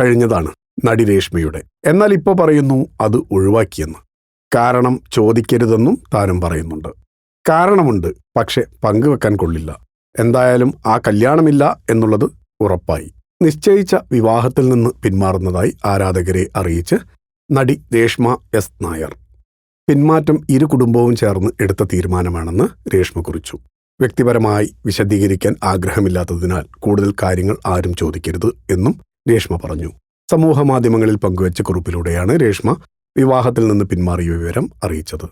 കഴിഞ്ഞതാണ് നടി രേഷ്മയുടെ എന്നാൽ ഇപ്പോൾ പറയുന്നു അത് ഒഴിവാക്കിയെന്ന്. കാരണം ചോദിക്കരുതെന്നും താനും പറയുന്നുണ്ട്. കാരണമുണ്ട് പക്ഷെ പങ്കുവെക്കാൻ കൊള്ളില്ല. എന്തായാലും ആ കല്യാണമില്ല എന്നുള്ളത് ഉറപ്പായി. നിശ്ചയിച്ച വിവാഹത്തിൽ നിന്ന് പിന്മാറുന്നതായി ആരാധകരെ അറിയിച്ച് നടി രേഷ്മ എസ്. നായർ. പിന്മാറ്റം ഇരു കുടുംബവും ചേർന്ന് എടുത്ത തീരുമാനമാണെന്ന് രേഷ്മ കുറിച്ചു. വ്യക്തിപരമായി വിശദീകരിക്കാൻ ആഗ്രഹമില്ലാത്തതിനാൽ കൂടുതൽ കാര്യങ്ങൾ ആരും ചോദിക്കരുത് എന്നും രേഷ്മ പറഞ്ഞു. സമൂഹ മാധ്യമങ്ങളിൽ പങ്കുവച്ച കുറിപ്പിലൂടെയാണ് രേഷ്മ വിവാഹത്തിൽ നിന്ന് പിന്മാറിയ വിവരം അറിയിച്ചത്.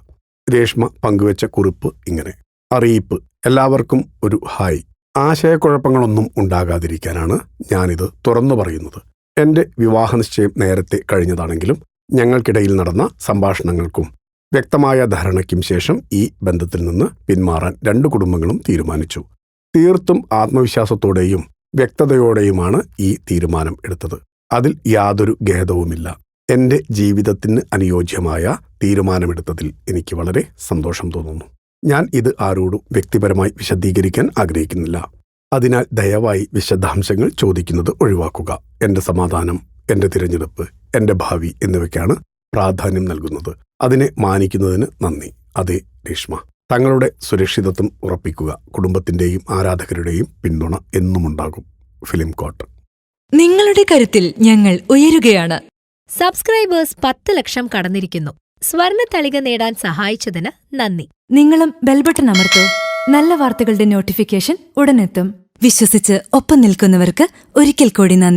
രേഷ്മ പങ്കുവച്ച കുറിപ്പ് ഇങ്ങനെ. അറിയിപ്പ്. എല്ലാവർക്കും ഒരു ഹായ്. ആശയക്കുഴപ്പങ്ങളൊന്നും ഉണ്ടാകാതിരിക്കാനാണ് ഞാനിത് തുറന്നു പറയുന്നത്. എന്റെ വിവാഹ നിശ്ചയം നേരത്തെ കഴിഞ്ഞതാണെങ്കിലും ഞങ്ങൾക്കിടയിൽ നടന്ന സംഭാഷണങ്ങൾക്കും വ്യക്തമായ ധാരണയ്ക്കും ശേഷം ഈ ബന്ധത്തിൽ നിന്ന് പിന്മാറാൻ രണ്ടു കുടുംബങ്ങളും തീരുമാനിച്ചു. തീർത്തും ആത്മവിശ്വാസത്തോടെയും വ്യക്തതയോടെയുമാണ് ഈ തീരുമാനം എടുത്തത്. അതിൽ യാതൊരു ഖേദവുമില്ല. എന്റെ ജീവിതത്തിന് അനുയോജ്യമായ തീരുമാനമെടുത്തതിൽ എനിക്ക് വളരെ സന്തോഷം തോന്നുന്നു. ഞാൻ ഇത് ആരോടും വ്യക്തിപരമായി വിശദീകരിക്കാൻ ആഗ്രഹിക്കുന്നില്ല. അതിനാൽ ദയവായി വിശദാംശങ്ങൾ ചോദിക്കുന്നത് ഒഴിവാക്കുക. എന്റെ സമാധാനം എന്റെ തിരഞ്ഞെടുപ്പ് എന്റെ ഭാവി എന്നിവയ്ക്കാണ് പ്രാധാന്യം നൽകുന്നത്. അതിനെ മാനിക്കുന്നതിന് നന്ദി. അതെ രേഷ്മ. തങ്ങളുടെ സുരക്ഷിതത്വം ഉറപ്പിക്കുക കുടുംബത്തിന്റെയും ആരാധകരുടെയും പിന്തുണ എന്നുമുണ്ടാകും ഫിലിം കോട്ട് നിങ്ങളുടെ കരുത്തിൽ ഞങ്ങൾ ഉയരുകയാണ്. സബ്സ്ക്രൈബേഴ്സ് പത്ത് ലക്ഷം കടന്നിരിക്കുന്നു. സ്വർണ തളിക നേടാൻ സഹായിച്ചതിന് നന്ദി. നിങ്ങളും ബെൽബട്ടൺ അമർത്തോ. നല്ല വാർത്തകളുടെ നോട്ടിഫിക്കേഷൻ ഉടനെത്തും. വിശ്വസിച്ച് ഒപ്പം നിൽക്കുന്നവർക്ക് ഒരിക്കൽ കൂടി നന്ദി.